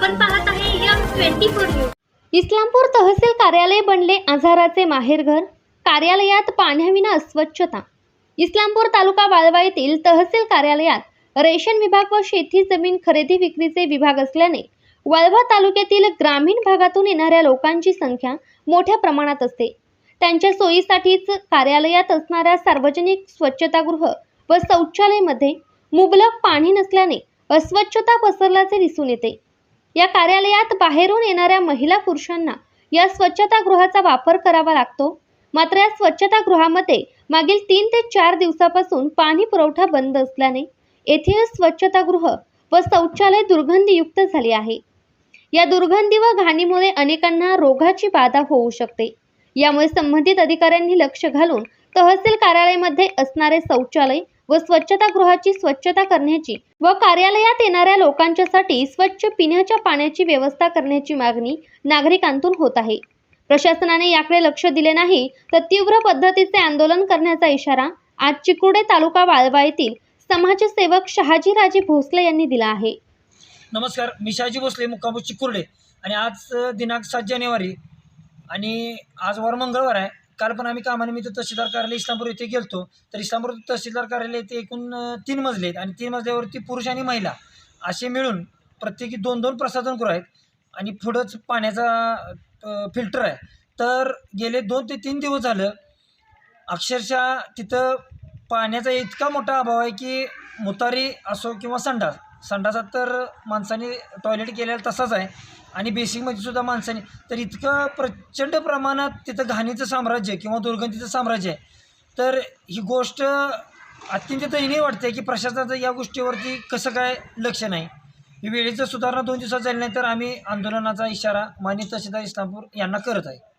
आपण पाहत आहे यम ट्वेंटी फोर न्यूज. इस्लामपूर तहसील कार्यालय बनले आजाराचे माहेरघर कार्यालयात पाण्याविना अस्वच्छता. इस्लामपूर तालुका वाळवा येथील तहसील कार्यालयात रेशन विभाग व शेती जमीन खरेदी विक्रीचे विभाग असल्याने वाळवा तालुक्यातील ग्रामीण भागातून येणाऱ्या लोकांची संख्या मोठ्या प्रमाणात असते. त्यांच्या सोयीसाठीच कार्यालयात असणाऱ्या सार्वजनिक स्वच्छतागृह व शौचालयमध्ये मुबलक पाणी नसल्याने अस्वच्छता पसरल्याचे दिसून येते. या कार्यालयात बाहेरून येणाऱ्या महिला पुरुषांना या स्वच्छतागृहाचा वापर करावा लागतो. मात्र या स्वच्छतागृहामध्ये मागील तीन ते चार दिवसापासून पाणी पुरवठा बंद असल्याने येथील स्वच्छतागृह व शौचालय दुर्गंधीयुक्त झाले आहे. या दुर्गंधी व घाणीमुळे अनेकांना रोगाची बाधा होऊ शकते. यामुळे संबंधित अधिकाऱ्यांनी लक्ष घालून तहसील कार्यालयामध्ये असणारे शौचालय व स्वच्छतागृहाची स्वच्छता करण्याची व कार्यालयात येणाऱ्या लोकांच्यासाठी स्वच्छ पिण्याच्या पाण्याची व्यवस्था करण्याची मागणी नागरिकांतून होत आहे. प्रशासनाने याकडे लक्ष दिले नाही तर तीव्र पद्धतीचे आंदोलन करण्याचा इशारा आज चिकुर्डे तालुका वाळवा येथील समाजसेवक शहाजीराजे भोसले यांनी दिला आहे. नमस्कार मी शहाजी भोसले मुक्काम चिकुर्डे आणि आज दिनांक सात जानेवारी आणि आज वार मंगळवार आहे. काल पण आम्ही कामानिमित्त तहसीलदार कार्यालय इस्लामपूर येथे गेलतो. तर इस्लामपूर तहसीलदार कार्यालय येथे एकूण तीन मजले आहेत. आणि तीन मजल्यावरती पुरुष आणि महिला असे मिळून प्रत्येकी दोन दोन प्रसाधनगृह आहेत. आणि पुढंच पाण्याचा फिल्टर आहे. तर गेले दोन ते तीन दिवस झालं अक्षरशः तिथं पाण्याचा इतका मोठा अभाव आहे की मुतारी असो किंवा संडास संडासात तर माणसाने टॉयलेट केलेला तसाच आहे. आणि बेसिकमध्ये सुद्धा माणसाने तर इतकं प्रचंड प्रमाणात तिथं घाणीचं साम्राज्य किंवा दुर्गंधीचं साम्राज्य आहे. तर ही गोष्ट अत्यंत दयनीय वाटते की प्रशासनाचं या गोष्टीवरती कसं काय लक्ष नाही. ही वेळेचं सुधारणा दोन दिवसात झाली नाही तर आम्ही आंदोलनाचा इशारा मान्य तहसीलदार इस्लामपूर यांना करत आहे.